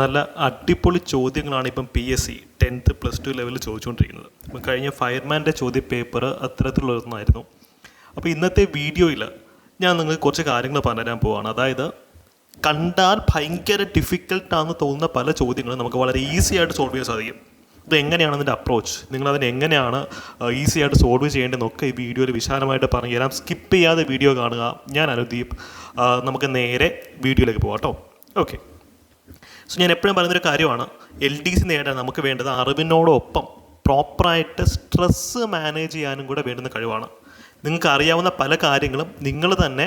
നല്ല അടിപൊളി ചോദ്യങ്ങളാണ് ഇപ്പം P S C tenth plus two ലെവലിൽ ചോദിച്ചുകൊണ്ടിരിക്കുന്നത് ഇപ്പം കഴിഞ്ഞ ഫയർമാന്റെ ചോദ്യ പേപ്പർ അത്തരത്തിലുള്ളതായിരുന്നു അപ്പോൾ ഇന്നത്തെ വീഡിയോയിൽ ഞാൻ നിങ്ങൾക്ക് കുറച്ച് കാര്യങ്ങൾ പറഞ്ഞുതരാൻ പോവാണ്. അതായത് കണ്ടാൽ ഭയങ്കര ഡിഫിക്കൽട്ടാണെന്ന് തോന്നുന്ന പല ചോദ്യങ്ങളും നമുക്ക് വളരെ ഈസി ആയിട്ട് സോൾവ് ചെയ്യാൻ സാധിക്കും. ഇത് എങ്ങനെയാണ് അതിന്റെ അപ്രോച്ച് നിങ്ങൾ അതിന് എങ്ങനെയാണ് ഈസി ആയിട്ട് സോൾവ് ചെയ്യേണ്ടതെന്നൊക്കെ ഈ വീഡിയോയിൽ വിശാലമായിട്ട് പറഞ്ഞു തരാം. സ്കിപ്പ് ചെയ്യാതെ വീഡിയോ കാണുക. ഞാൻ അനുദീപ് നമുക്ക് നേരെ വീഡിയോയിലേക്ക് പോകാം കേട്ടോ. ഓക്കെ സോ ഞാൻ എപ്പോഴും പറയുന്നൊരു കാര്യമാണ് എൽ ഡി സി നേടാൻ നമുക്ക് വേണ്ടത് അറിവിനോടൊപ്പം പ്രോപ്പറായിട്ട് സ്ട്രെസ്സ് മാനേജ് ചെയ്യാനും കൂടെ വേണ്ടുന്ന കഴിവാണ്. നിങ്ങൾക്ക് അറിയാവുന്ന പല കാര്യങ്ങളും നിങ്ങൾ തന്നെ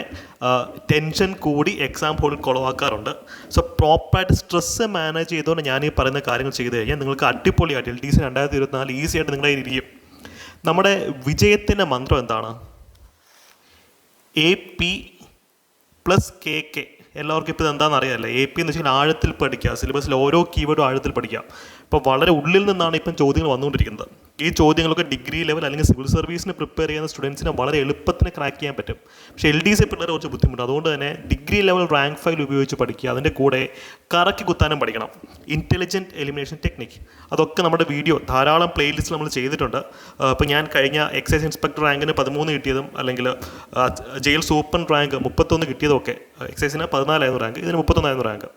ടെൻഷൻ കൂടി എക്സാം ഹോളിൽ കുളവാക്കാറുണ്ട്. സോ പ്രോപ്പറായിട്ട് സ്ട്രെസ്സ് മാനേജ് ചെയ്തുകൊണ്ട് ഞാൻ ഈ പറയുന്ന കാര്യങ്ങൾ ചെയ്ത് കഴിഞ്ഞാൽ നിങ്ങൾക്ക് അടിപൊളിയായിട്ട് എൽ ഡി സി രണ്ടായിരത്തി ഇരുപത്തിനാല് ഈസി ആയിട്ട് നിങ്ങളെ ഇരിക്കും. നമ്മുടെ വിജയത്തിന്റെ മന്ത്രം എന്താണ്? A P plus K K എല്ലാവർക്കും ഇപ്പോൾ എന്താണെന്ന് അറിയാമല്ലേ? എ പി എന്ന് വെച്ചാൽ ആഴത്തിൽ പഠിക്കുക. സിലബസിൽ ഓരോ കീവേഡും ആഴത്തിൽ പഠിക്കുക. ഇപ്പോൾ വളരെ ഉള്ളിൽ നിന്നാണ് ഇപ്പം ചോദ്യങ്ങൾ വന്നുകൊണ്ടിരിക്കുന്നത്. ഈ ചോദ്യങ്ങളൊക്കെ ഡിഗ്രി ലെവൽ അല്ലെങ്കിൽ സിവിൽ സർവീസിന് പ്രിപ്പയർ ചെയ്യുന്ന സ്റ്റുഡൻസിനെ വളരെ എളുപ്പത്തിന് ക്രാക്ക് ചെയ്യാൻ പറ്റും. പക്ഷേ എൽ ഡി സി പിള്ളേർ കുറച്ച് ബുദ്ധിമുട്ട്. അതുകൊണ്ട് തന്നെ ഡിഗ്രി ലെവൽ റാങ്ക് ഫയൽ ഉപയോഗിച്ച് പഠിക്കുക. അതിന്റെ കൂടെ കറക്കി കുത്താനും പഠിക്കണം. ഇന്റലിജന്റ് എലിമിനേഷൻ ടെക്നിക് അതൊക്കെ നമ്മുടെ വീഡിയോ ധാരാളം പ്ലേലിസ്റ്റ് നമ്മൾ ചെയ്തിട്ടുണ്ട്. ഇപ്പോൾ ഞാൻ കഴിഞ്ഞ എക്സൈസ് ഇൻസ്പെക്ടർ റാങ്കിന് പതിമൂന്ന് കിട്ടിയതും അല്ലെങ്കിൽ ജയിൽ സൂപ്പർ റാങ്ക് മുപ്പത്തൊന്ന് കിട്ടിയതും ഒക്കെ. എക്സൈസിന് പതിനാലായിരുന്നു റാങ്ക് ഇതിന് മുപ്പത്തൊന്നായിരുന്നു റാങ്ക്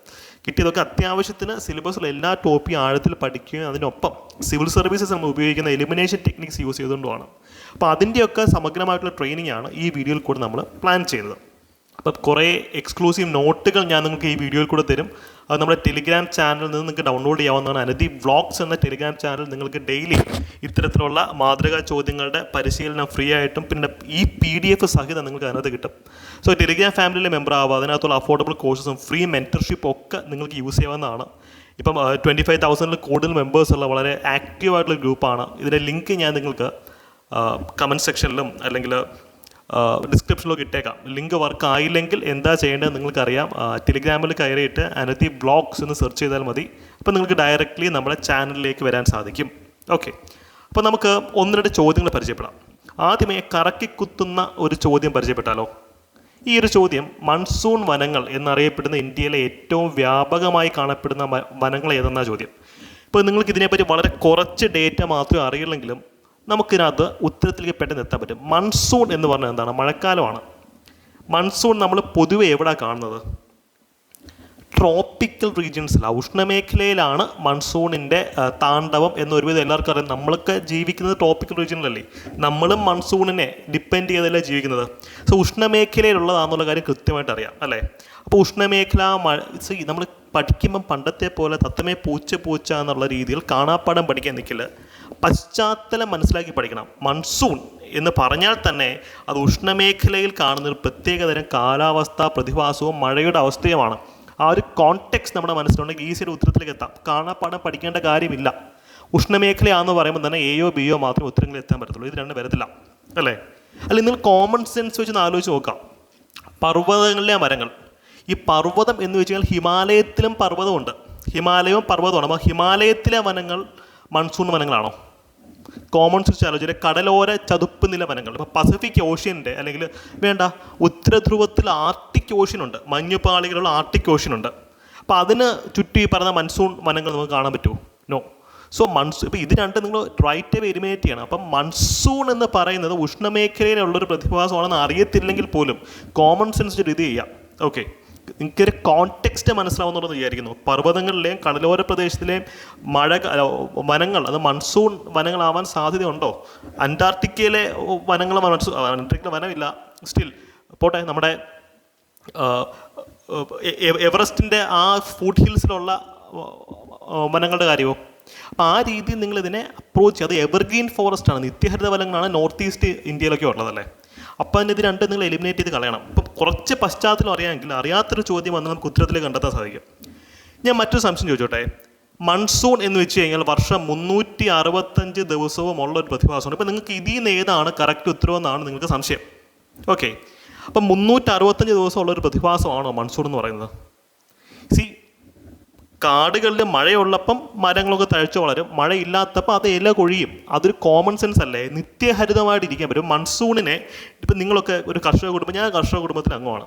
കിട്ടിയതൊക്കെ അത്യാവശ്യത്തിന് സിലബസിലെ എല്ലാ ടോപ്പിയും ആഴത്തിൽ പഠിക്കുകയും അതിനൊപ്പം സിവിൽ സർവീസസ് നമ്മൾ ഉപയോഗിക്കുന്ന എലിമിനേഷൻ ടെക്നിക്സ് യൂസ് ചെയ്തുകൊണ്ടുമാണ്. അപ്പോൾ അതിന്റെയൊക്കെ സമഗ്രമായിട്ടുള്ള ട്രെയിനിങ് ആണ് ഈ വീഡിയോയിൽ കൂടെ നമ്മൾ പ്ലാൻ ചെയ്തത്. അപ്പം കുറേ എക്സ്ക്ലൂസീവ് നോട്ടുകൾ ഞാൻ നിങ്ങൾക്ക് ഈ വീഡിയോയിൽ കൂടെ തരും. അത് നമ്മുടെ ടെലിഗ്രാം ചാനലിൽ നിന്ന് നിങ്ങൾക്ക് ഡൗൺലോഡ് ചെയ്യാവുന്നതാണ്. അനധി വ്ളോഗ്സ് എന്ന ടെലിഗ്രാം ചാനൽ നിങ്ങൾക്ക് ഡെയിലി ഇത്തരത്തിലുള്ള മാതൃകാ ചോദ്യങ്ങളുടെ പരിശീലനം ഫ്രീ ആയിട്ടും പിന്നെ ഈ പി ഡി എഫ് സഹിതം നിങ്ങൾക്ക് അതിനകത്ത് കിട്ടും. സോ ടെലിഗ്രാം ഫാമിലിയിലെ മെമ്പർ ആവുക അതിനകത്തുള്ള അഫോർഡബിൾ കോഴ്സസും ഫ്രീ മെന്റർഷിപ്പും ഒക്കെ നിങ്ങൾക്ക് യൂസ് ചെയ്യാവുന്നതാണ്. ഇപ്പം ട്വന്റി ഫൈവ് തൗസൻഡിൽ കൂടുതൽ മെമ്പേഴ്സ് ഉള്ള വളരെ ആക്റ്റീവ് ആയിട്ടുള്ള ഗ്രൂപ്പാണ് ഇതിന്റെ ലിങ്ക് ഞാൻ നിങ്ങൾക്ക് കമന്റ് സെക്ഷനിലും അല്ലെങ്കിൽ ഡിസ്ക്രിപ്ഷനിലൊക്കെ ഇട്ടേക്കാം. ലിങ്ക് വർക്ക് ആയില്ലെങ്കിൽ എന്താ ചെയ്യേണ്ടത് നിങ്ങൾക്കറിയാം. ടെലിഗ്രാമിൽ കയറിയിട്ട് അനത്തി ബ്ലോഗ്സ് എന്ന് സെർച്ച് ചെയ്താൽ മതി. അപ്പോൾ നിങ്ങൾക്ക് ഡയറക്റ്റ്ലി നമ്മുടെ ചാനലിലേക്ക് വരാൻ സാധിക്കും. ഓക്കെ അപ്പോൾ നമുക്ക് ഒന്ന് രണ്ട് ചോദ്യങ്ങൾ പരിചയപ്പെടാം. ആദ്യമേ കറക്കിക്കുത്തുന്ന ഒരു ചോദ്യം പരിചയപ്പെട്ടാലോ? ഈ ഒരു ചോദ്യം മൺസൂൺ വനങ്ങൾ എന്നറിയപ്പെടുന്ന ഇന്ത്യയിലെ ഏറ്റവും വ്യാപകമായി കാണപ്പെടുന്ന വനങ്ങൾ ഏതെന്ന ചോദ്യം? ഇപ്പോൾ നിങ്ങൾക്ക് ഇതിനെപ്പറ്റി വളരെ കുറച്ച് ഡേറ്റ മാത്രമേ അറിയുള്ളെങ്കിലും നമുക്കിതിനകത്ത് ഉത്തരത്തിലേക്ക് പെട്ടെന്ന് എത്താൻ പറ്റും. മൺസൂൺ എന്ന് പറഞ്ഞാൽ എന്താണ്? മഴക്കാലമാണ്. മൺസൂൺ നമ്മൾ പൊതുവെ എവിടെ കാണുന്നത്? ട്രോപ്പിക്കൽ റീജിയൻസിലാണ് ഉഷ്ണമേഖലയിലാണ് മൺസൂണിന്റെ താണ്ഡവം എന്ന് ഒരുവിധം എല്ലാവർക്കും അറിയാം. നമ്മളൊക്കെ ജീവിക്കുന്നത് ട്രോപ്പിക്കൽ റീജിയനിലല്ലേ നമ്മളും മൺസൂണിനെ ഡിപ്പെൻഡ് ചെയ്തല്ലേ ജീവിക്കുന്നത്? സോ ഉഷ്ണമേഖലയിലുള്ളതാണെന്നുള്ള കാര്യം കൃത്യമായിട്ട് അറിയാം അല്ലേ? അപ്പോൾ ഉഷ്ണമേഖല നമ്മൾ പഠിക്കുമ്പം പണ്ടത്തെ പോലെ തത്തമേ പൂച്ച പൂച്ച എന്നുള്ള രീതിയിൽ കാണാപ്പാടം പഠിക്കാൻ നിൽക്കില്ല. പശ്ചാത്തലം മനസ്സിലാക്കി പഠിക്കണം. മൺസൂൺ എന്ന് പറഞ്ഞാൽ തന്നെ അത് ഉഷ്ണമേഖലയിൽ കാണുന്ന ഒരു പ്രത്യേകതരം കാലാവസ്ഥ പ്രതിഭാസവും മഴയുടെ അവസ്ഥയുമാണ്. ആ ഒരു കോണ്ടെക്സ്റ്റ് നമ്മുടെ മനസ്സിലുണ്ടെങ്കിൽ ഈസിയുടെ ഉത്തരത്തിലേക്ക് എത്താം. കാണാപ്പാടം പഠിക്കേണ്ട കാര്യമില്ല. ഉഷ്ണമേഖലയാണെന്ന് പറയുമ്പോൾ തന്നെ എയോ ബിയോ മാത്രമേ ഉത്തരങ്ങളിൽ എത്താൻ പറ്റത്തുള്ളൂ. ഇത് രണ്ടും വരത്തില്ല. അല്ലേ? അല്ല നിങ്ങൾ കോമൺ സെൻസ് വെച്ച് ഒന്ന് ആലോചിച്ച് നോക്കാം. പർവതങ്ങളിലെ മരങ്ങൾ. ഈ പർവതം എന്ന് വെച്ച് കഴിഞ്ഞാൽ ഹിമാലയത്തിലും പർവതമുണ്ട്. ഹിമാലയവും പർവതമാണ് അപ്പോൾ ഹിമാലയത്തിലെ വനങ്ങൾ മൺസൂൺ വനങ്ങളാണോ? കോമൺ ആലോചന കടലോര ചതുപ്പ് നില വനങ്ങൾ. ഇപ്പോൾ പസഫിക് ഓഷ്യന്റെ അല്ലെങ്കിൽ വേണ്ട ഉത്തരധ്രുവത്തിൽ ആർട്ടിക് ഓഷ്യൻ ഉണ്ട്. മഞ്ഞുപാളികളുള്ള ആർട്ടിക് ഓഷ്യൻ ഉണ്ട്. അപ്പോൾ അതിന് ചുറ്റും പറഞ്ഞ മൺസൂൺ വനങ്ങൾ നമുക്ക് കാണാൻ പറ്റുമോ? നോ സോ മൺസൂൺ ഇപ്പോൾ ഇത് രണ്ട് നിങ്ങൾ റൈറ്റ് വേ എലിമിനേറ്റ് ചെയ്യണം. അപ്പം മൺസൂൺ എന്ന് പറയുന്നത് ഉഷ്ണമേഖലയിലുള്ളൊരു പ്രതിഭാസമാണെന്ന് അറിയത്തില്ലെങ്കിൽ പോലും കോമൺ സെൻസ് ഇത് ചെയ്യാം. ഓക്കെ നിങ്ങൾക്കൊരു കോണ്ടെക്സ്റ്റ് മനസ്സിലാവുന്നുണ്ടെന്ന് വിചാരിക്കുന്നു. പർവതങ്ങളിലെയും കടലോര പ്രദേശത്തിലെയും മഴ വനങ്ങൾ അത് മൺസൂൺ വനങ്ങളാവാൻ സാധ്യതയുണ്ടോ? അന്റാർട്ടിക്കയിലെ വനങ്ങൾ മൺസൂൺ അന്റാർട്ടിക്കയിലെ വനമില്ല. സ്റ്റിൽ പോട്ടെ നമ്മുടെ എവറസ്റ്റിന്റെ ആ ഫുഡ് ഹിൽസിലുള്ള വനങ്ങളുടെ കാര്യമോ? അപ്പോൾ ആ രീതിയിൽ നിങ്ങളിതിനെ അപ്രോച്ച് അത് എവർഗ്രീൻ ഫോറസ്റ്റ് ആണ്. നിത്യഹരിത വനങ്ങളാണ് നോർത്ത് ഈസ്റ്റ് ഇന്ത്യയിലൊക്കെ ഉള്ളതല്ലേ? അതിന് ഇത് രണ്ട് നിങ്ങൾ എലിമിനേറ്റ് ചെയ്ത് കളയണം. ഇപ്പം കുറച്ച് പശ്ചാത്തലം അറിയാമെങ്കിൽ അറിയാത്തൊരു ചോദ്യം വന്ന് നമുക്ക് ഉത്തരത്തിൽ കണ്ടെത്താൻ സാധിക്കും. ഞാൻ മറ്റൊരു സംശയം ചോദിച്ചോട്ടെ? മൺസൂൺ എന്ന് വെച്ച് കഴിഞ്ഞാൽ വർഷം മുന്നൂറ്റി അറുപത്തഞ്ച് ദിവസവും ഉള്ള ഒരു പ്രതിഭാസമാണ് ഇപ്പം നിങ്ങൾക്ക് ഇതിൽ നിന്ന് ഏതാണ് കറക്റ്റ് ഉത്തരവെന്നാണ് നിങ്ങൾക്ക് സംശയം. ഓക്കെ അപ്പം മുന്നൂറ്റി അറുപത്തഞ്ച് ദിവസമുള്ള ഒരു പ്രതിഭാസമാണോ മൺസൂൺ എന്ന് പറയുന്നത്? കാടുകളിൽ മഴയുള്ളപ്പം മരങ്ങളൊക്കെ തഴച്ചു വളരും. മഴയില്ലാത്തപ്പോൾ അത് ഇല കൊഴിയും. അതൊരു കോമൺ സെൻസ് അല്ലേ? നിത്യഹരിതമായിട്ട് ഇരിക്കാൻ പറ്റും. മൺസൂണിനെ ഇപ്പം നിങ്ങളൊക്കെ ഒരു കർഷക കുടുംബം ഞാൻ കർഷക കുടുംബത്തിൽ അംഗമാണ്.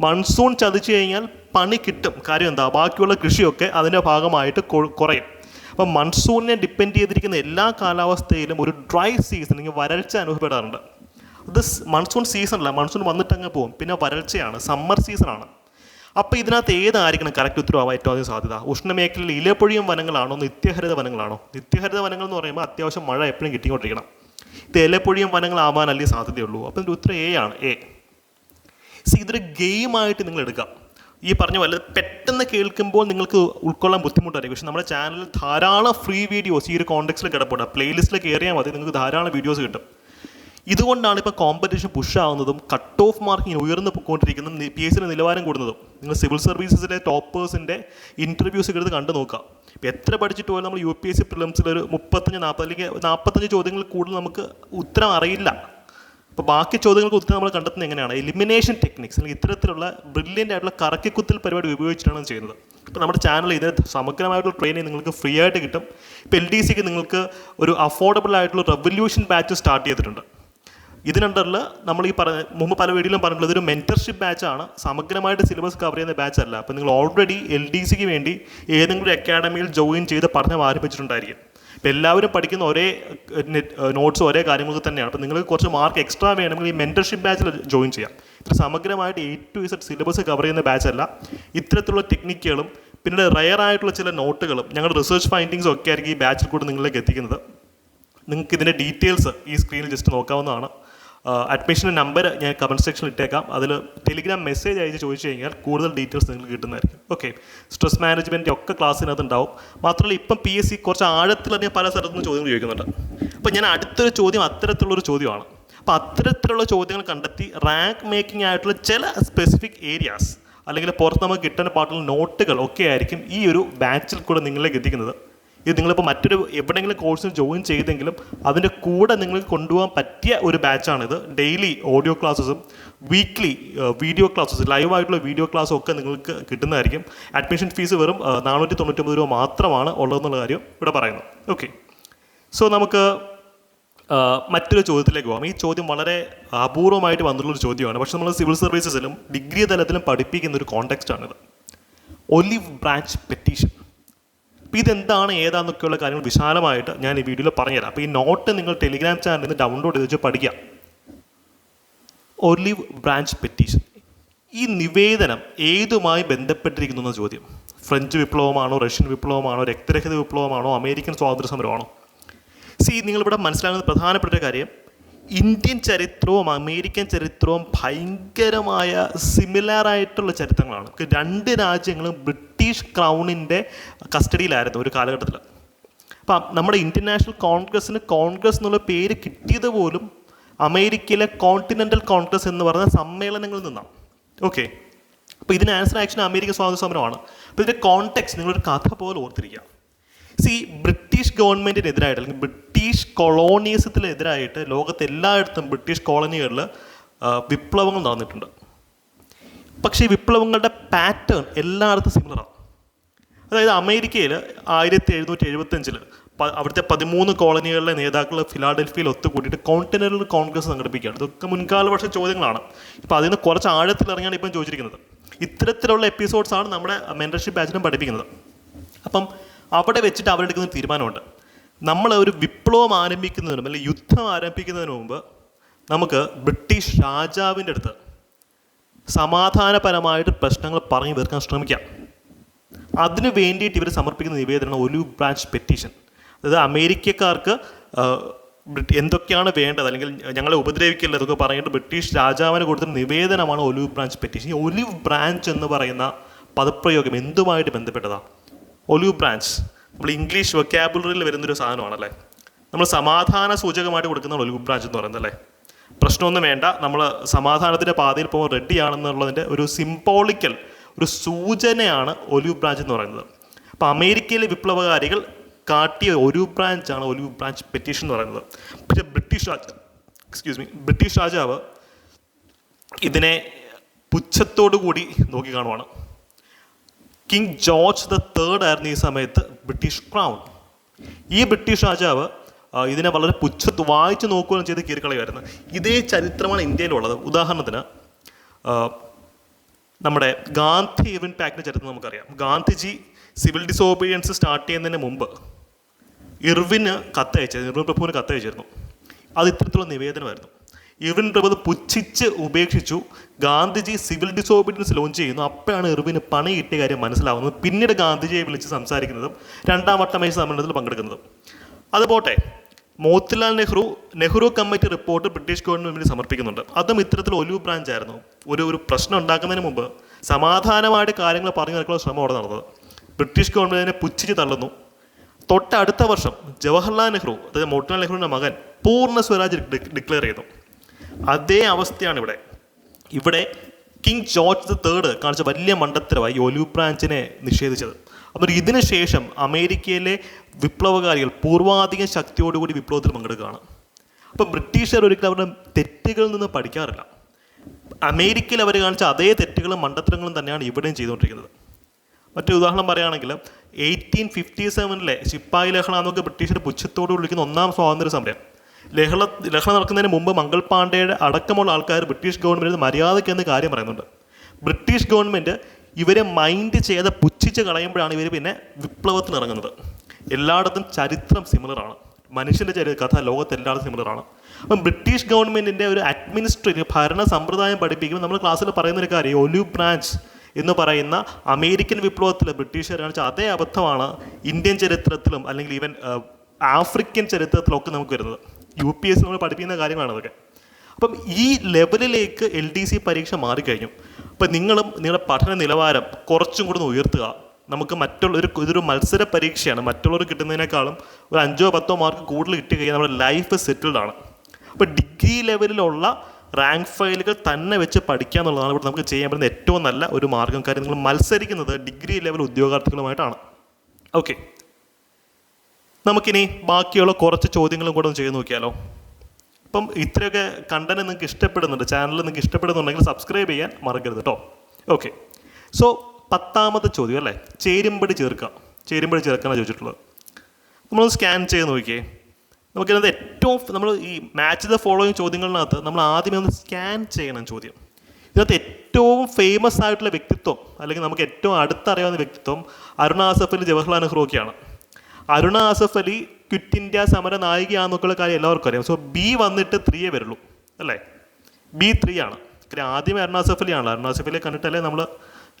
മൺസൂൺ ചതിച്ചു കഴിഞ്ഞാൽ പണി കിട്ടും. കാര്യം എന്താ? ബാക്കിയുള്ള കൃഷിയൊക്കെ അതിന്റെ ഭാഗമായിട്ട് കുറയും. അപ്പം മൺസൂണിനെ ഡിപ്പെൻഡ് ചെയ്തിരിക്കുന്ന എല്ലാ കാലാവസ്ഥയിലും ഒരു ഡ്രൈ സീസൺ അല്ലെങ്കിൽ വരൾച്ച അനുഭവപ്പെടാറുണ്ട്. ഇത് മൺസൂൺ സീസണല്ല മൺസൂൺ വന്നിട്ടങ്ങ് പോകും. പിന്നെ വരൾച്ചയാണ് സമ്മർ സീസണാണ് അപ്പോൾ ഇതിനകത്ത് ഏതായിരിക്കണം കറക്റ്റ് ഉത്തരവാ ഏറ്റവും അധികം സാധ്യത? ഉഷ്ണമേഖലയിൽ ഇലപ്പൊഴിയും വനങ്ങളാണോ നിത്യഹരിത വനങ്ങളാണോ? നിത്യഹരിത വനങ്ങൾ എന്ന് പറയുമ്പോൾ അത്യാവശ്യം മഴ എപ്പോഴും കിട്ടിക്കൊണ്ടിരിക്കണം. ഇത് ഇലപ്പൊഴിയും വനങ്ങളാവാനല്ലേ സാധ്യതയുള്ളൂ. അപ്പം ഇതിന്റെ ഉത്തരം എ ആണ് എ സി ഇതൊരു ഗെയിമായിട്ട് നിങ്ങൾ എടുക്കാം ഈ പറഞ്ഞ പോലെ പെട്ടെന്ന് കേൾക്കുമ്പോൾ നിങ്ങൾക്ക് ഉൾക്കൊള്ളാൻ ബുദ്ധിമുട്ടായിരിക്കും. പക്ഷെ നമ്മുടെ ചാനലിൽ ധാരാളം ഫ്രീ വീഡിയോസ് ഈ ഒരു കോണ്ടെക്സ്റ്റിൽ കിടപ്പുണ്ട്. പ്ലേലിസ്റ്റിൽ കയറിയാൽ മതി നിങ്ങൾക്ക് ധാരാളം വീഡിയോസ് കിട്ടും. ഇതുകൊണ്ടാണ് ഇപ്പോൾ കോമ്പറ്റീഷൻ പുഷ് ആവുന്നതും കട്ട് ഓഫ് മാർക്കിങ് ഉയർന്നു പോയിക്കൊണ്ടിരിക്കുന്നതും പി എസ് സിയുടെ നിലവാരം കൂടുന്നതും. നിങ്ങൾ സിവിൽ സർവീസസിലെ ടോപ്പേഴ്സിന്റെ ഇന്റർവ്യൂസ് എടുത്ത് കണ്ടു നോക്കാം ഇപ്പോൾ എത്ര പഠിച്ചിട്ട് പോലും നമ്മൾ യു പി എസ് സി പ്രിലിംസിൽ ഒരു മുപ്പത്തഞ്ച് നാൽപ്പത് അല്ലെങ്കിൽ നാൽപ്പത്തഞ്ച് ചോദ്യങ്ങൾ കൂടുതൽ നമുക്ക് ഉത്തരം അറിയില്ല. അപ്പോൾ ബാക്കി ചോദ്യങ്ങൾക്ക് ഉത്തരം നമ്മൾ കണ്ടെത്തുന്നത് എങ്ങനെയാണ്? എലിമിനേഷൻ ടെക്നിക്സ് അല്ലെങ്കിൽ ഇത്തരത്തിലുള്ള ബ്രില്യന്റ് ആയിട്ടുള്ള കറക്കിക്കുത്തൽ പരിപാടി ഉപയോഗിച്ചിട്ടാണ് ചെയ്യുന്നത്. ഇപ്പോൾ നമ്മുടെ ചാനൽ ഇതിന് സമഗ്രമായിട്ടുള്ള ട്രെയിനിങ് നിങ്ങൾക്ക് ഫ്രീ ആയിട്ട് കിട്ടും. ഇപ്പോൾ എൽ ഡി സിക്ക് നിങ്ങൾക്ക് ഒരു അഫോർഡബിൾ ആയിട്ടുള്ള റെവല്യൂഷൻ ബാച്ച് സ്റ്റാർട്ട് ചെയ്തിട്ടുണ്ട്. ഇതിനുണ്ടറിൽ നമ്മൾ ഈ പറഞ്ഞ മുമ്പ് പല വീഡിയോയിലും പറഞ്ഞിട്ടുള്ളത് ഒരു മെന്റർഷിപ്പ് ബാച്ചാണ് സമഗ്രമായിട്ട് സിലബസ് കവർ ചെയ്യുന്ന ബാച്ച് അല്ല. അപ്പോൾ നിങ്ങൾ ഓൾറെഡി എൽ ഡി സിക്ക് വേണ്ടി ഏതെങ്കിലും ഒരു അക്കാഡമിയിൽ ജോയിൻ ചെയ്ത് പഠനം ആരംഭിച്ചിട്ടുണ്ടായിരിക്കും. ഇപ്പോൾ എല്ലാവരും പഠിക്കുന്ന ഒരേ നോട്ട്സ് ഒരേ കാര്യങ്ങൾക്ക് തന്നെയാണ്. അപ്പോൾ നിങ്ങൾക്ക് കുറച്ച് മാർക്ക് എക്സ്ട്രാ വേണമെങ്കിൽ ഈ മെന്റർഷിപ്പ് ബാച്ചിൽ ജോയിൻ ചെയ്യാം. ഇത്ര സമഗ്രമായിട്ട് A to Z syllabus cover ചെയ്യുന്ന ബാച്ച് അല്ല. ഇത്തരത്തിലുള്ള ടെക്നിക്കുകളും പിന്നീട് റയർ ആയിട്ടുള്ള ചില നോട്ടുകളും ഞങ്ങളുടെ റിസർച്ച് ഫൈൻഡിങ്സും ഒക്കെ ആയിരിക്കും ഈ ബാച്ചിൽ കൂടെ നിങ്ങളിലേക്ക് എത്തിക്കുന്നത്. നിങ്ങൾക്ക് ഇതിന്റെ ഡീറ്റെയിൽസ് ഈ സ്ക്രീനിൽ ജസ്റ്റ് നോക്കാവുന്നതാണ്. അഡ്മിഷന്റെ നമ്പർ ഞാൻ കമന്റ് സെക്ഷനിൽ ഇട്ടേക്കാം. അതിൽ ടെലിഗ്രാം മെസ്സേജ് അയച്ച് ചോദിച്ചു കഴിഞ്ഞാൽ കൂടുതൽ ഡീറ്റെയിൽസ് നിങ്ങൾക്ക് കിട്ടുന്നതായിരിക്കും. ഓക്കെ സ്ട്രെസ് മാനേജ്മെന്റ് ഒക്കെ ക്ലാസ്സിനകത്ത് ഉണ്ടാവും മാത്രമല്ല ഇപ്പം പി എസ് സി കുറച്ച് ആഴത്തിലറിയാൻ പല സ്ഥലത്തു നിന്ന് ചോദ്യങ്ങൾ ചോദിക്കുന്നുണ്ട്. അപ്പോൾ ഞാൻ അടുത്തൊരു ചോദ്യം അത്തരത്തിലുള്ളൊരു ചോദ്യമാണ്. അപ്പോൾ അത്തരത്തിലുള്ള ചോദ്യങ്ങൾ കണ്ടെത്തി റാങ്ക് മേക്കിംഗ് ആയിട്ടുള്ള ചില സ്പെസിഫിക് ഏരിയാസ് അല്ലെങ്കിൽ പുറത്ത് നമുക്ക് കിട്ടുന്ന പാട്ടുള്ള നോട്ടുകൾ ഒക്കെ ആയിരിക്കും ഈ ഒരു ബാച്ചിൽ കൂടെ നിങ്ങളിലേക്ക് എത്തിക്കുന്നത്. ഇത് നിങ്ങളിപ്പോൾ മറ്റൊരു എവിടെയെങ്കിലും കോഴ്സിൽ ജോയിൻ ചെയ്തെങ്കിലും അതിന്റെ കൂടെ നിങ്ങൾക്ക് കൊണ്ടുപോകാൻ പറ്റിയ ഒരു ബാച്ചാണിത് ഡെയിലി ഓഡിയോ ക്ലാസ്സസും വീക്ക്ലി വീഡിയോ ക്ലാസ്സസ് ലൈവായിട്ടുള്ള വീഡിയോ ക്ലാസ്സും ഒക്കെ നിങ്ങൾക്ക് കിട്ടുന്നതായിരിക്കും. അഡ്മിഷൻ ഫീസ് വെറും നാനൂറ്റി തൊണ്ണൂറ്റൊമ്പത് രൂപ മാത്രമാണ് ഉള്ളതെന്നുള്ള കാര്യം ഇവിടെ പറയുന്നു. ഓക്കെ സോ നമുക്ക് മറ്റൊരു ചോദ്യത്തിലേക്ക് പോകാം. ഈ ചോദ്യം വളരെ അപൂർവമായിട്ട് വന്നിട്ടുള്ളൊരു ചോദ്യമാണ്. പക്ഷെ നമ്മൾ സിവിൽ സർവീസസിലും ഡിഗ്രി തലത്തിലും പഠിപ്പിക്കുന്ന ഒരു കോണ്ടെക്സ്റ്റാണിത് ഒലിവ് ബ്രാഞ്ച് പെറ്റീഷൻ അപ്പോൾ ഇതെന്താണ് ഏതാന്നൊക്കെയുള്ള കാര്യങ്ങൾ വിശാലമായിട്ട് ഞാൻ ഈ വീഡിയോയിൽ പറഞ്ഞുതരാം. അപ്പോൾ ഈ നോട്ട് നിങ്ങൾ ടെലിഗ്രാം ചാനലിൽ നിന്ന് ഡൗൺലോഡ് ചെയ്ത് വെച്ച് പഠിക്കാം ഒലിവ് ബ്രാഞ്ച് പെറ്റീഷൻ ഈ നിവേദനം ഏതുമായി ബന്ധപ്പെട്ടിരിക്കുന്നു എന്ന ചോദ്യം. ഫ്രഞ്ച് വിപ്ലവമാണോ റഷ്യൻ വിപ്ലവമാണോ രക്തരഹിത വിപ്ലവമാണോ അമേരിക്കൻ സ്വാതന്ത്ര്യ സമരമാണോ സി നിങ്ങളിവിടെ മനസ്സിലാകുന്ന പ്രധാനപ്പെട്ട കാര്യം. ഇന്ത്യൻ ചരിത്രവും അമേരിക്കൻ ചരിത്രവും ഭയങ്കരമായ സിമിലർ ആയിട്ടുള്ള ചരിത്രങ്ങളാണ്. രണ്ട് രാജ്യങ്ങളും ബ്രിട്ടീഷ് ക്രൗണിന്റെ കസ്റ്റഡിയിലായിരുന്നു ഒരു കാലഘട്ടത്തിൽ. അപ്പം നമ്മുടെ ഇന്ത്യൻ നാഷണൽ കോൺഗ്രസ്സിന് കോൺഗ്രസ് എന്നുള്ള പേര് കിട്ടിയത് പോലും അമേരിക്കയിലെ കോണ്ടിനെന്റൽ കോൺഗ്രസ് എന്ന് പറയുന്ന സമ്മേളനങ്ങളിൽ നിന്നാണ്. ഓക്കെ അപ്പോൾ ഇതിന് ആൻസർ ആക്ഷൻ അമേരിക്ക സ്വാതന്ത്ര്യ സമരമാണ്. അപ്പോൾ ഇതിന്റെ കോൺടെക്സ്റ്റ് നിങ്ങളൊരു കഥ പോലെ ഓർത്തിരിക്കുക. സി ബ്രിട്ടീഷ് ഗവൺമെന്റിനെതിരായിട്ട് അല്ലെങ്കിൽ ബ്രിട്ടീഷ് കൊളോണിയസത്തിനെതിരായിട്ട് ലോകത്ത് എല്ലായിടത്തും ബ്രിട്ടീഷ് കോളനികളിൽ വിപ്ലവങ്ങൾ നടന്നിട്ടുണ്ട്. പക്ഷേ ഈ വിപ്ലവങ്ങളുടെ പാറ്റേൺ എല്ലായിടത്തും സിമിലറാണ് അതായത് അമേരിക്കയിൽ ആയിരത്തി എഴുന്നൂറ്റി എഴുപത്തഞ്ചിൽ അവിടുത്തെ പതിമൂന്ന് കോളനികളിലെ നേതാക്കൾ ഫിലാഡൽഫിയയിൽ ഒത്തുകൂടിയിട്ട് കോണ്ടിനെന്റൽ കോൺഗ്രസ് സംഘടിപ്പിക്കുകയാണ്. ഇതൊക്കെ മുൻകാല വർഷ ചോദ്യങ്ങളാണ്. ഇപ്പോൾ അതിൽ നിന്ന് കുറച്ച് ആഴത്തിലിറങ്ങിയാണ് ഇപ്പം ചോദിച്ചിരിക്കുന്നത്. ഇത്തരത്തിലുള്ള എപ്പിസോഡ്സാണ് നമ്മുടെ മെന്റർഷിപ്പ് ബാച്ചിനും പഠിപ്പിക്കുന്നത്. അപ്പം അവിടെ വെച്ചിട്ട് അവരെടുക്കുന്ന തീരുമാനമുണ്ട്. നമ്മൾ ഒരു വിപ്ലവം ആരംഭിക്കുന്നതിനും അല്ലെങ്കിൽ യുദ്ധം ആരംഭിക്കുന്നതിന് മുമ്പ് നമുക്ക് ബ്രിട്ടീഷ് രാജാവിന്റെ അടുത്ത് സമാധാനപരമായിട്ട് പ്രശ്നങ്ങൾ പറഞ്ഞു തീർക്കാൻ ശ്രമിക്കാം. അതിന് വേണ്ടിയിട്ട് ഇവർ സമർപ്പിക്കുന്ന നിവേദനമാണ് ഒലിവ് ബ്രാഞ്ച് പെറ്റീഷൻ അതായത് അമേരിക്കക്കാർക്ക് എന്തൊക്കെയാണ് വേണ്ടത്? അല്ലെങ്കിൽ ഞങ്ങളെ ഉപദ്രവിക്കില്ല എന്നൊക്കെ പറഞ്ഞിട്ട് ബ്രിട്ടീഷ് രാജാവിന് കൊടുത്ത നിവേദനമാണ് ഒലിവ് ബ്രാഞ്ച് പെറ്റീഷൻ ഈ ഒലിവ് ബ്രാഞ്ച് എന്ന് പറയുന്ന പദപ്രയോഗം എന്തുമായിട്ട് ബന്ധപ്പെട്ടതാണ് ഒലിവ് ബ്രാഞ്ച് നമ്മൾ ഇംഗ്ലീഷ് വൊക്കാബുലറിയിൽ വരുന്നൊരു സാധനമാണല്ലേ? നമ്മൾ സമാധാന സൂചകമായിട്ട് കൊടുക്കുന്ന ഒലിവ് ബ്രാഞ്ച് എന്ന് പറയുന്നത് അല്ലേ? പ്രശ്നമൊന്നും വേണ്ട. നമ്മൾ സമാധാനത്തിന്റെ പാതയിൽ പോകാൻ റെഡിയാണെന്നുള്ളതിന്റെ ഒരു സിംബോളിക്കൽ ഒരു സൂചനയാണ് ഒലിവ് ബ്രാഞ്ച് എന്ന് പറയുന്നത്. അപ്പോൾ അമേരിക്കയിലെ വിപ്ലവകാരികൾ കാട്ടിയ ഒലിവ് ബ്രാഞ്ചാണ് ഒലിവ് ബ്രാഞ്ച് പെറ്റീഷൻ എന്ന് പറയുന്നത്. പക്ഷേ ബ്രിട്ടീഷ് രാജ എക്സ്ക്യൂസ് മീ ബ്രിട്ടീഷ് രാജാവ് ഇതിനെ പുച്ഛത്തോടു കൂടി നോക്കി കാണുവാണ്. കിങ് ജോർജ് ദ തേർഡ് ആയിരുന്നു ഈ സമയത്ത് ബ്രിട്ടീഷ് ക്രൗൺ ഈ ബ്രിട്ടീഷ് രാജാവ് ഇതിനെ വളരെ പുച്ഛത്ത് വായിച്ചു നോക്കുകയും ചെയ്ത് കീറിക്കളയുമായിരുന്നു. ഇതേ ചരിത്രമാണ് ഇന്ത്യയിലുള്ളത്. ഉദാഹരണത്തിന് നമ്മുടെ ഗാന്ധി ഇവൻ പാക്ടിന്റെ ചരിത്രം നമുക്കറിയാം. ഗാന്ധിജി സിവിൽ ഡിസോബീഡിയൻസ് സ്റ്റാർട്ട് ചെയ്യുന്നതിന് മുമ്പ് ഇർവിന് കത്തയച്ചായിരുന്നു ഇർവിൻ പ്രഭുവിന് കത്തയച്ചിരുന്നു അത് ഇത്തരത്തിലുള്ള നിവേദനമായിരുന്നു. ഇർവിൻ പ്രഭു പുച്ഛിച്ച് ഉപേക്ഷിച്ചു ഗാന്ധിജി സിവിൽ ഡിസോബീഡിയൻസ് ലോഞ്ച് ചെയ്യുന്നു. അപ്പോഴാണ് ഇർവിന് പണി കിട്ടിയ കാര്യം മനസ്സിലാവുന്നത്. പിന്നീട് ഗാന്ധിജിയെ വിളിച്ച് സംസാരിക്കുന്നതും രണ്ടാം വട്ടമേശ സമ്മേളനത്തിൽ പങ്കെടുക്കുന്നതും. അത് പോട്ടെ Motilal Nehru Nehru committee report British ഗവൺമെന്റിന് സമർപ്പിക്കുന്നുണ്ട്. അതും ഇത്തരത്തിൽ ഒലിവ് ബ്രാഞ്ച് ആയിരുന്നു. ഒരു ഒരു പ്രശ്നം ഉണ്ടാക്കുന്നതിന് മുമ്പ് സമാധാനമായിട്ട് കാര്യങ്ങൾ പറഞ്ഞു നടക്കാനുള്ള ശ്രമം അവിടെ നടന്നത്. ബ്രിട്ടീഷ് ഗവൺമെന്റിനെ പുച്ഛിച്ച് തള്ളുന്നു. തൊട്ടടുത്ത വർഷം ജവഹർലാൽ നെഹ്റു അതായത് മോട്ടിലാൽ നെഹ്റുവിന്റെ മകൻ പൂർണ സ്വരാജ് ഡിക്ലെയർ ചെയ്തു. അതേ അവസ്ഥയാണ് ഇവിടെ. ഇവിടെ കിങ് ജോർജ് ദ തേർഡ് കാണിച്ച വലിയ മണ്ടത്തരമായി ഒലിവ് ബ്രാഞ്ചിനെ നിഷേധിച്ചത്. അപ്പോൾ ഇതിനുശേഷം അമേരിക്കയിലെ വിപ്ലവകാരികൾ പൂർവാധികം ശക്തിയോടുകൂടി വിപ്ലവത്തിൽ പങ്കെടുക്കുകയാണ്. അപ്പോൾ ബ്രിട്ടീഷുകാർ ഒരിക്കലും അവരുടെ തെറ്റുകളിൽ നിന്ന് പഠിക്കാറില്ല. അമേരിക്കയിൽ അവർ കാണിച്ച അതേ തെറ്റുകളും മണ്ടത്തരങ്ങളും തന്നെയാണ് ഇവിടെയും ചെയ്തുകൊണ്ടിരിക്കുന്നത്. മറ്റൊരു ഉദാഹരണം പറയുകയാണെങ്കിൽ എയ്റ്റീൻ ഫിഫ്റ്റി സെവനിലെ ശിപ്പായി ലഹള എന്നൊക്കെ ബ്രിട്ടീഷർ പുച്ഛത്തോട് വിളിക്കുന്ന ഒന്നാം സ്വാതന്ത്ര്യ സമരം ലഹള ലഹള നടക്കുന്നതിന് മുമ്പ് മംഗൾ പാണ്ഡെയുടെ അടക്കമുള്ള ആൾക്കാർ ബ്രിട്ടീഷ് ഗവൺമെന്റ് മര്യാദയ്ക്ക് എന്ന് കാര്യം പറയുന്നുണ്ട്. ബ്രിട്ടീഷ് ഗവൺമെന്റ് ഇവരെ മൈൻഡ് ചെയ്ത് പുച്ഛിച്ച് കളയുമ്പോഴാണ് ഇവർ പിന്നെ വിപ്ലവത്തിന് ഇറങ്ങുന്നത്. എല്ലായിടത്തും ചരിത്രം സിമിലറാണ് മനുഷ്യന്റെ ചരി കഥ ലോകത്ത് സിമിലറാണ് അപ്പം ബ്രിട്ടീഷ് ഗവൺമെന്റിന്റെ ഒരു അഡ്മിനിസ്ട്രേറ്റീവ് ഭരണ സമ്പ്രദായം പഠിപ്പിക്കുമ്പോൾ നമ്മൾ ക്ലാസ്സിൽ പറയുന്ന ഒരു കാര്യം ഒലിവ് ബ്രാഞ്ച് എന്ന് പറയുന്ന അമേരിക്കൻ വിപ്ലവത്തിൽ ബ്രിട്ടീഷുകാർ കാണിച്ച അതേ അബദ്ധമാണ് ഇന്ത്യൻ ചരിത്രത്തിലും അല്ലെങ്കിൽ ഈവൻ ആഫ്രിക്കൻ ചരിത്രത്തിലൊക്കെ നമുക്ക് വരുന്നത്. യു പി എസ് നമ്മൾ പഠിപ്പിക്കുന്ന കാര്യങ്ങളാണ് അതൊക്കെ. അപ്പം ഈ ലെവലിലേക്ക് എൽ ഡി സി പരീക്ഷ മാറിക്കഴിഞ്ഞു. അപ്പം നിങ്ങളും നിങ്ങളുടെ പഠന നിലവാരം കുറച്ചും കൂടെ ഉയർത്തുക. നമുക്ക് മറ്റുള്ള ഒരു ഇതൊരു മത്സര പരീക്ഷയാണ്. മറ്റുള്ളവർ കിട്ടുന്നതിനേക്കാളും ഒരു അഞ്ചോ പത്തോ മാർക്ക് കൂടുതൽ കിട്ടി കഴിഞ്ഞാൽ നമ്മുടെ ലൈഫ് സെറ്റിൽഡ് ആണ്. അപ്പോൾ ഡിഗ്രി ലെവലിലുള്ള റാങ്ക് ഫയലുകൾ തന്നെ വെച്ച് പഠിക്കുക എന്നുള്ളതാണ് ഇവിടെ നമുക്ക് ചെയ്യാൻ പറ്റുന്ന ഏറ്റവും നല്ല ഒരു മാർഗം. കാര്യം നിങ്ങൾ മത്സരിക്കുന്നത് ഡിഗ്രി ലെവൽ ഉദ്യോഗാർത്ഥികളുമായിട്ടാണ്. ഓക്കെ നമുക്കിനി ബാക്കിയുള്ള കുറച്ച് ചോദ്യങ്ങളും കൂടെ ഒന്ന് ചെയ്ത് നോക്കിയാലോ? ഇപ്പം ഇത്രയൊക്കെ കണ്ടന്റ് നിങ്ങൾക്ക് ഇഷ്ടപ്പെടുന്നുണ്ട് ചാനൽ നിങ്ങൾക്ക് ഇഷ്ടപ്പെടുന്നുണ്ടെങ്കിൽ സബ്സ്ക്രൈബ് ചെയ്യാൻ മറക്കരുത് കേട്ടോ ഓക്കെ സോ പത്താമത്തെ ചോദ്യം അല്ലേ? ചേരുമ്പടി ചേർക്കുക ചേരുമ്പടി ചേർക്കാനാണ് ചോദിച്ചിട്ടുള്ളത്. നമ്മളൊന്ന് സ്കാൻ ചെയ്ത് നോക്കിയേ. നമുക്കിതിനകത്ത് ഏറ്റവും നമ്മൾ ഈ മാച്ച് ദ ഫോളോയിങ് ചോദ്യങ്ങളിനകത്ത് നമ്മൾ ആദ്യമേ ഒന്ന് സ്കാൻ ചെയ്യണം ചോദ്യം. ഇതിനകത്ത് ഏറ്റവും ഫേമസ് ആയിട്ടുള്ള വ്യക്തിത്വം അല്ലെങ്കിൽ നമുക്ക് ഏറ്റവും അടുത്തറിയാവുന്ന വ്യക്തിത്വം അരുണാസഫിൽ ജവഹർലാൽ നെഹ്റു ഒക്കെയാണ് അരുണ ആസഫ് അലി ക്വിറ്റ് ഇന്ത്യ സമര നായികയാണെന്നൊക്കെയുള്ള കാര്യം എല്ലാവർക്കും അറിയാം. സോ ബി വന്നിട്ട് ത്രീയേ വരുള്ളൂ. അല്ലേ? ബി ത്രീ ആണ്. കാര്യം ആദ്യം അരുണ ആസഫ് അലി ആണല്ലോ. അരുണ ആസഫ് അലിയെ കണ്ടിട്ടല്ലേ നമ്മൾ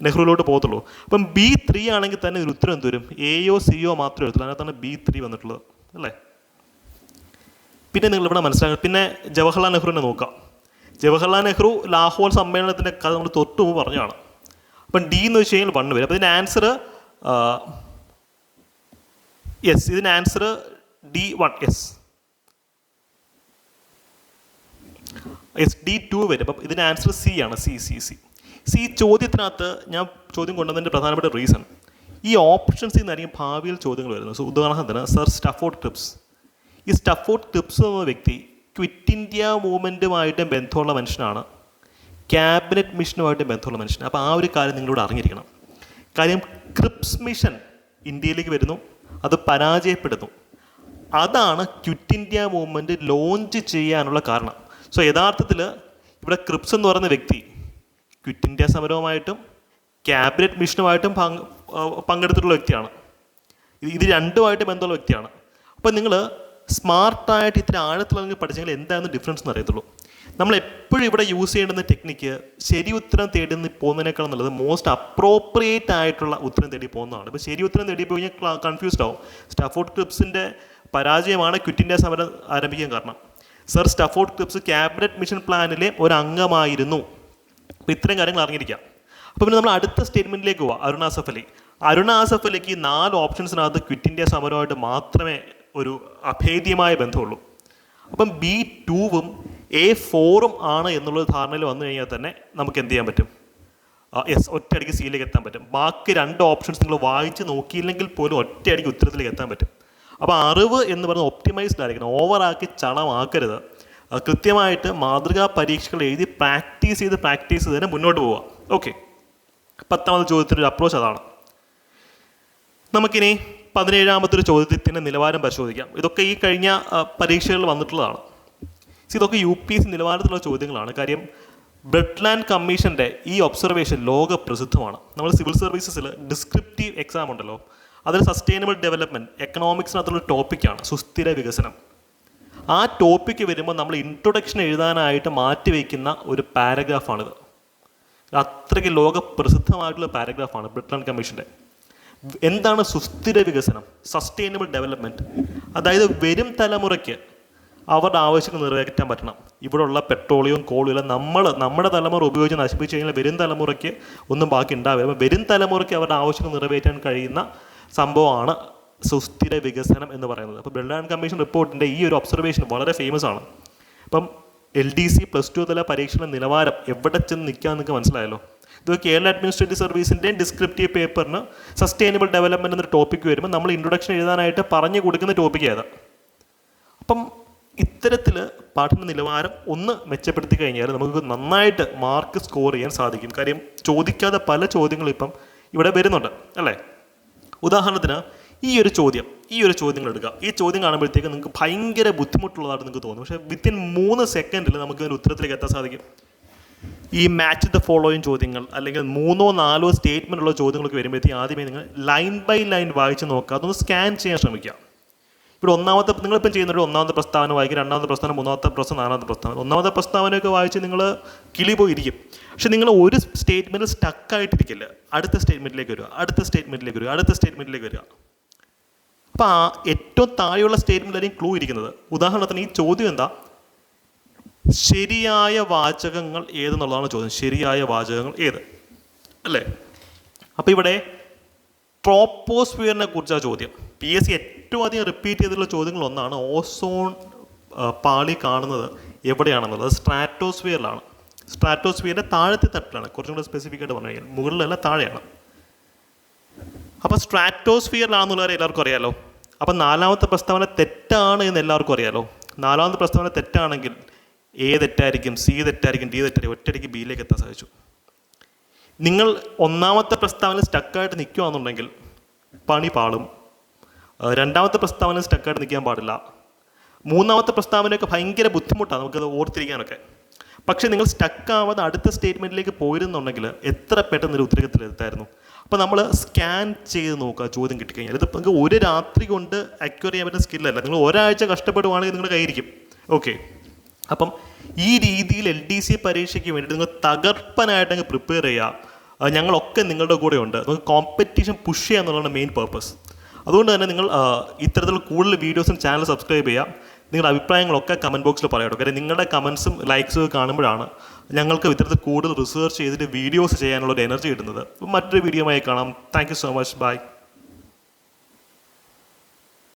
നെഹ്റുവിലോട്ട് പോകത്തുള്ളൂ. അപ്പം ബി ത്രീ ആണെങ്കിൽ തന്നെ ഒരു ഉത്തരം എന്ത് വരും എയോ സിയോ മാത്രമേ എടുത്തുള്ളൂ അതിനകത്താണ് ബി ത്രീ വന്നിട്ടുള്ളത്. അല്ലേ? പിന്നെ നിങ്ങൾ ഇവിടെ മനസ്സിലാക്കുക പിന്നെ ജവഹർലാൽ നെഹ്റുവിനെ നോക്കാം. ജവഹർലാൽ നെഹ്റു ലാഹോൾ സമ്മേളനത്തിന്റെ കഥ നമ്മൾ തൊട്ട് മുമ്പ് പറഞ്ഞതാണ്. അപ്പം ഡി എന്ന് വെച്ച് കഴിഞ്ഞാൽ വണ്ണ് വരും. അപ്പോൾ ഇതിന്റെ ആൻസർ യെസ് ഇതിന് answer D one yes yes D two വരും. അപ്പം ഇതിന്റെ ആൻസർ സി ആണ്. സി സി സി സി ചോദ്യത്തിനകത്ത് ഞാൻ ചോദ്യം കൊണ്ടുവന്നതിന്റെ പ്രധാനപ്പെട്ട റീസൺ ഈ ഓപ്ഷൻസിൽ നിന്നായിരിക്കും ഭാവിയിൽ ചോദ്യങ്ങൾ വരുന്നത് സോ ഉദാഹരണത്തിന് സർ സ്റ്റഫോർഡ് ക്രിപ്സ് ഈ സ്റ്റഫോർഡ് ക്രിപ്സ് എന്ന വ്യക്തി ക്വിറ്റ് ഇന്ത്യ മൂവ്മെന്റുമായിട്ട് ബന്ധമുള്ള മനുഷ്യനാണ്. ക്യാബിനറ്റ് മിഷനുമായിട്ട് ബന്ധമുള്ള മനുഷ്യനാണ്. അപ്പോൾ ആ ഒരു കാര്യം നിങ്ങളോട് അറിഞ്ഞിരിക്കണം. കാര്യം ക്രിപ്സ് മിഷൻ ഇന്ത്യയിലേക്ക് വരുന്നു. അത് പരാജയപ്പെടുന്നു. അതാണ് ക്വിറ്റ് ഇന്ത്യ മൂവ്മെന്റ് ലോഞ്ച് ചെയ്യാനുള്ള കാരണം. സോ യഥാർത്ഥത്തിൽ ഇവിടെ ക്രിപ്സ് എന്ന് പറയുന്ന വ്യക്തി ക്വിറ്റ് ഇന്ത്യ സമരവുമായിട്ടും ക്യാബിനറ്റ് മിഷനുമായിട്ടും പങ്ക് പങ്കെടുത്തിട്ടുള്ള വ്യക്തിയാണ്. ഇത് രണ്ടുമായിട്ട് ബന്ധമുള്ള വ്യക്തിയാണ്. അപ്പോൾ നിങ്ങൾ സ്മാർട്ടായിട്ട് ഇത്ര ആഴത്തിലിറങ്ങി പഠിച്ചെങ്കിൽ എന്താണെന്ന് ഡിഫറൻസ് എന്ന് അറിയത്തുള്ളൂ. നമ്മൾ എപ്പോഴും ഇവിടെ യൂസ് ചെയ്യേണ്ടുന്ന ടെക്നിക്ക് ശരി ഉത്തരം തേടി പോകുന്നതിനേക്കാൾ നല്ലത് മോസ്റ്റ് അപ്രോപ്രിയേറ്റ് ആയിട്ടുള്ള ഉത്തരം തേടി പോകുന്നതാണ്. ഇപ്പോൾ ശരി ഉത്തരം തേടി പോയി കഴിഞ്ഞാൽ കൺഫ്യൂസ്ഡ് ആവും. സ്റ്റാഫോർഡ് ക്രിപ്സിന്റെ പരാജയമാണ് ക്വിറ്റ് ഇന്ത്യ സമരം ആരംഭിക്കാൻ കാരണം. Sir Stafford Cripps cabinet mission പ്ലാനിലെ ഒരു അംഗമായിരുന്നു അപ്പോൾ ഇത്രയും കാര്യങ്ങൾ അറിഞ്ഞിരിക്കാം അപ്പോൾ പിന്നെ നമ്മൾ അടുത്ത സ്റ്റേറ്റ്മെന്റിലേക്ക് പോവാം. അരുണ ആസഫ് അലി. അരുണ ആസഫ് അലിക്ക് നാല് ഓപ്ഷൻസിനകത്ത് ക്വിറ്റ് ഇന്ത്യ സമരമായിട്ട് മാത്രമേ ഒരു അഭേദ്യമായ ബന്ധമുള്ളൂ. അപ്പം ബി ടൂവും എ ഫോറും ആണ് എന്നുള്ള ധാരണയിൽ വന്നു കഴിഞ്ഞാൽ തന്നെ നമുക്ക് എന്ത് ചെയ്യാൻ പറ്റും? യെസ് ഒറ്റയടിക്ക് സിയിലേക്ക് എത്താൻ പറ്റും. ബാക്കി രണ്ട് ഓപ്ഷൻസ് നിങ്ങൾ വായിച്ച് നോക്കിയില്ലെങ്കിൽ പോലും ഒറ്റയടിക്ക് ഉത്തരത്തിലേക്ക് എത്താൻ പറ്റും. അപ്പോൾ അറിവ് എന്ന് പറയുന്നത് ഒപ്റ്റിമൈസ്ഡ് ആയിരിക്കണം. ഓവറാക്കി ചണമാക്കരുത് കൃത്യമായിട്ട് മാതൃകാ പരീക്ഷകൾ എഴുതി പ്രാക്ടീസ് ചെയ്ത് പ്രാക്ടീസ് ചെയ്ത് തന്നെ മുന്നോട്ട് പോവാം ഓക്കെ പത്താമത് ചോദ്യത്തിന്റെ ഒരു അപ്രോച്ച് അതാണ്. നമുക്കിനി പതിനേഴാമത്തെ ഒരു ചോദ്യത്തിന്റെ നിലവാരം പരിശോധിക്കാം. ഇതൊക്കെ ഈ കഴിഞ്ഞ പരീക്ഷകളിൽ വന്നിട്ടുള്ളതാണ്. ഇതൊക്കെ യു പി എസ് നിലവാരത്തിലുള്ള ചോദ്യങ്ങളാണ്. കാര്യം ബ്ലഡ് ലാൻഡ് കമ്മീഷന്റെ ഈ ഒബ്സർവേഷൻ ലോക പ്രസിദ്ധമാണ്. നമ്മൾ സിവിൽ സർവീസസിൽ ഡിസ്ക്രിപ്റ്റീവ് എക്സാം ഉണ്ടല്ലോ. അതിൽ സസ്റ്റൈനബിൾ ഡെവലപ്മെന്റ് എക്കണോമിക്സിനകത്തുള്ള ടോപ്പിക്കാണ് സുസ്ഥിര വികസനം. ആ ടോപ്പിക്ക് വരുമ്പോൾ നമ്മൾ ഇൻട്രൊഡക്ഷൻ എഴുതാനായിട്ട് മാറ്റിവെക്കുന്ന ഒരു പാരഗ്രാഫാണിത് അത്രയ്ക്ക് ലോക പ്രസിദ്ധമായിട്ടുള്ള പാരഗ്രാഫാണ് ബ്രിട്ടൻ കമ്മീഷന്റെ എന്താണ് സുസ്ഥിര വികസനം സസ്റ്റൈനബിൾ ഡെവലപ്മെന്റ് അതായത് വരും തലമുറയ്ക്ക് അവരുടെ ആവശ്യങ്ങൾ നിറവേറ്റാൻ പറ്റണം. ഇവിടെയുള്ള പെട്രോളിയം കോളും എല്ലാം നമ്മൾ നമ്മുടെ തലമുറ ഉപയോഗിച്ച് നശിപ്പിച്ച് കഴിഞ്ഞാൽ വരും തലമുറയ്ക്ക് ഒന്നും ബാക്കി ഉണ്ടാവില്ല. വരും തലമുറയ്ക്ക് അവരുടെ ആവശ്യങ്ങൾ നിറവേറ്റാൻ കഴിയുന്ന സംഭവമാണ് സുസ്ഥിര വികസനം എന്ന് പറയുന്നത്. അപ്പോൾ ബ്രിട്ടൻ കമ്മീഷൻ റിപ്പോർട്ടിന്റെ ഈ ഒരു ഒബ്സർവേഷൻ വളരെ ഫേമസ് ആണ്. അപ്പം L D C plus two തല പരീക്ഷയുടെ നിലവാരം എവിടെ ചെന്ന് നിൽക്കാൻ നിങ്ങൾക്ക് മനസ്സിലായല്ലോ? ഇത് കേരള അഡ്മിനിസ്ട്രേറ്റീവ് സർവീസിന്റെയും ഡിസ്ക്രിപ്റ്റീവ് പേപ്പറിന് സസ്റ്റൈനബിൾ ഡെവലപ്മെന്റ് എന്നൊരു ടോപ്പിക്ക് വരുമ്പോൾ നമ്മൾ ഇൻട്രൊഡക്ഷൻ എഴുതാനായിട്ട് പറഞ്ഞു കൊടുക്കുന്ന ടോപ്പിക്ക് ഏതാണ് അപ്പം ഇത്തരത്തിൽ പാഠന നിലവാരം ഒന്ന് മെച്ചപ്പെടുത്തി കഴിഞ്ഞാൽ നമുക്ക് നന്നായിട്ട് മാർക്ക് സ്കോർ ചെയ്യാൻ സാധിക്കും. കാര്യം ചോദിക്കാതെ പല ചോദ്യങ്ങളും ഇപ്പം ഇവിടെ വരുന്നുണ്ട് അല്ലേ? ഉദാഹരണത്തിന് ഈ ഒരു ചോദ്യം ഈ ഒരു ചോദ്യങ്ങൾ എടുക്കുക. ഈ ചോദ്യം കാണുമ്പോഴത്തേക്ക് നിങ്ങൾക്ക് ഭയങ്കര ബുദ്ധിമുട്ടുള്ളതായിട്ട് നിങ്ങൾക്ക് തോന്നും. പക്ഷേ വിത്തിൻ മൂന്ന് സെക്കൻഡിൽ നമുക്ക് ഇതിന്റെ ഉത്തരത്തിലേക്ക് എത്താൻ സാധിക്കും. ഈ മാച്ച് ദ ഫോളോയിങ് ചോദ്യങ്ങൾ അല്ലെങ്കിൽ മൂന്നോ നാലോ സ്റ്റേറ്റ്മെന്റ് ഉള്ള ചോദ്യങ്ങളൊക്കെ വരുമ്പോഴത്തേക്ക് ആദ്യമേ നിങ്ങൾ ലൈൻ ബൈ ലൈൻ വായിച്ച് നോക്കുക. അതൊന്ന് സ്കാൻ ചെയ്യാൻ ശ്രമിക്കുക. ഇവിടെ ഒന്നാമത്തെ നിങ്ങളിപ്പം ചെയ്യുന്നൊരു ഒന്നാമത്തെ പ്രസ്താവന വായിക്കും രണ്ടാമത്തെ പ്രസ്താവന മൂന്നാമത്തെ പ്രസ്താവന നാലാമത്തെ പ്രസ്താവന. ഒന്നാമത്തെ പ്രസ്താവനയൊക്കെ വായിച്ച് നിങ്ങൾ കിളി പോയിരിക്കും. പക്ഷെ നിങ്ങൾ ഒരു സ്റ്റേറ്റ്മെന്റിൽ സ്റ്റക്കായിട്ടിരിക്കില്ല അടുത്ത സ്റ്റേറ്റ്മെന്റിലേക്ക് വരിക അടുത്ത സ്റ്റേറ്റ്മെന്റിലേക്ക് വരിക അടുത്ത സ്റ്റേറ്റ്മെന്റിലേക്ക് വരിക. അപ്പോൾ ആ ഏറ്റവും താഴെയുള്ള സ്റ്റേറ്റ്മെന്റിലായിരിക്കും ക്ലൂ ഇരിക്കുന്നത്. ഉദാഹരണത്തിന് ഈ ചോദ്യം എന്താ? ശരിയായ വാചകങ്ങൾ ഏതെന്നുള്ളതാണ് ചോദ്യം. ശരിയായ വാചകങ്ങൾ ഏത്? അല്ലേ? അപ്പോൾ ഇവിടെ ട്രോപ്പോസ്ഫിയറിനെ കുറിച്ചാണ് ചോദ്യം. പി എസ് സി ഏറ്റവും അധികം റിപ്പീറ്റ് ചെയ്തിട്ടുള്ള ചോദ്യങ്ങൾ ഒന്നാണ് ഓസോൺ പാളി കാണുന്നത് എവിടെയാണെന്നുള്ളത്. സ്ട്രാറ്റോസ്ഫിയറിലാണ് സ്ട്രാറ്റോസ്ഫിയറിന്റെ താഴത്തെ തട്ടിലാണ്. കുറച്ചും കൂടെ സ്പെസിഫിക് ആയിട്ട് പറഞ്ഞു കഴിഞ്ഞാൽ മുകളിലല്ല താഴെയാണ്. അപ്പോൾ സ്ട്രാറ്റോസ്ഫിയറിലാണെന്നുള്ള കാര്യം എല്ലാവർക്കും അറിയാലോ. അപ്പം നാലാമത്തെ പ്രസ്താവന തെറ്റാണ് എന്ന് എല്ലാവർക്കും അറിയാലോ. നാലാമത്തെ പ്രസ്താവന തെറ്റാണെങ്കിൽ എ തെറ്റായിരിക്കും സി തെറ്റായിരിക്കും ഡി തെറ്റായിരിക്കും ഒറ്റയ്ക്ക് ബിയിലേക്ക് എത്താൻ സാധിച്ചു. നിങ്ങൾ ഒന്നാമത്തെ പ്രസ്താവന സ്റ്റക്കായിട്ട് നിൽക്കുകയാണെന്നുണ്ടെങ്കിൽ പണി പാളും. രണ്ടാമത്തെ പ്രസ്താവന സ്റ്റക്കായിട്ട് നിൽക്കാൻ പാടില്ല. മൂന്നാമത്തെ പ്രസ്താവനയൊക്കെ ഭയങ്കര ബുദ്ധിമുട്ടാണ് നമുക്കത് ഓർത്തിരിക്കാനൊക്കെ. പക്ഷേ നിങ്ങൾ സ്റ്റക്കാവാതെ അടുത്ത സ്റ്റേറ്റ്മെന്റിലേക്ക് പോയിരുന്നുണ്ടെങ്കിൽ എത്ര പെട്ടെന്ന് ഒരു ഉത്തരത്തിലെത്തായിരുന്നു അപ്പോൾ നമ്മൾ സ്കാൻ ചെയ്ത് നോക്കുക ചോദ്യം കിട്ടിക്കഴിഞ്ഞാൽ. ഇത് നിങ്ങൾക്ക് ഒരു രാത്രി കൊണ്ട് അക്വയർ ചെയ്യാൻ പറ്റുന്ന സ്കില്ലല്ല നിങ്ങൾ ഒരാഴ്ച കഷ്ടപ്പെടുവാണെങ്കിൽ നിങ്ങളുടെ കയ്യിരിക്കും ഓക്കെ അപ്പം ഈ രീതിയിൽ എൽ ഡി സി പരീക്ഷയ്ക്ക് വേണ്ടിയിട്ട് നിങ്ങൾ തകർപ്പനായിട്ട് പ്രിപ്പയർ ചെയ്യുക. ഞങ്ങളൊക്കെ നിങ്ങളുടെ കൂടെ ഉണ്ട് നമുക്ക് കോമ്പറ്റീഷൻ പുഷ് ചെയ്യുക എന്നുള്ളതാണ് മെയിൻ പർപ്പസ് അതുകൊണ്ട് തന്നെ നിങ്ങൾ ഇത്തരത്തിൽ കൂടുതൽ വീഡിയോസും ചാനൽ സബ്സ്ക്രൈബ് ചെയ്യുക. നിങ്ങളുടെ അഭിപ്രായങ്ങളൊക്കെ കമന്റ് ബോക്സിൽ പറയാട്ടോ കാര്യം നിങ്ങളുടെ കമൻസും ലൈക്സും കാണുമ്പോഴാണ് ഞങ്ങൾക്ക് ഇത്തരത്തിൽ കൂടുതൽ റിസർച്ച് ചെയ്തിട്ട് വീഡിയോസ് ചെയ്യാനുള്ള ഒരു എനർജി കിട്ടുന്നത്. മറ്റൊരു ആയി കാണാം. Thank so much bye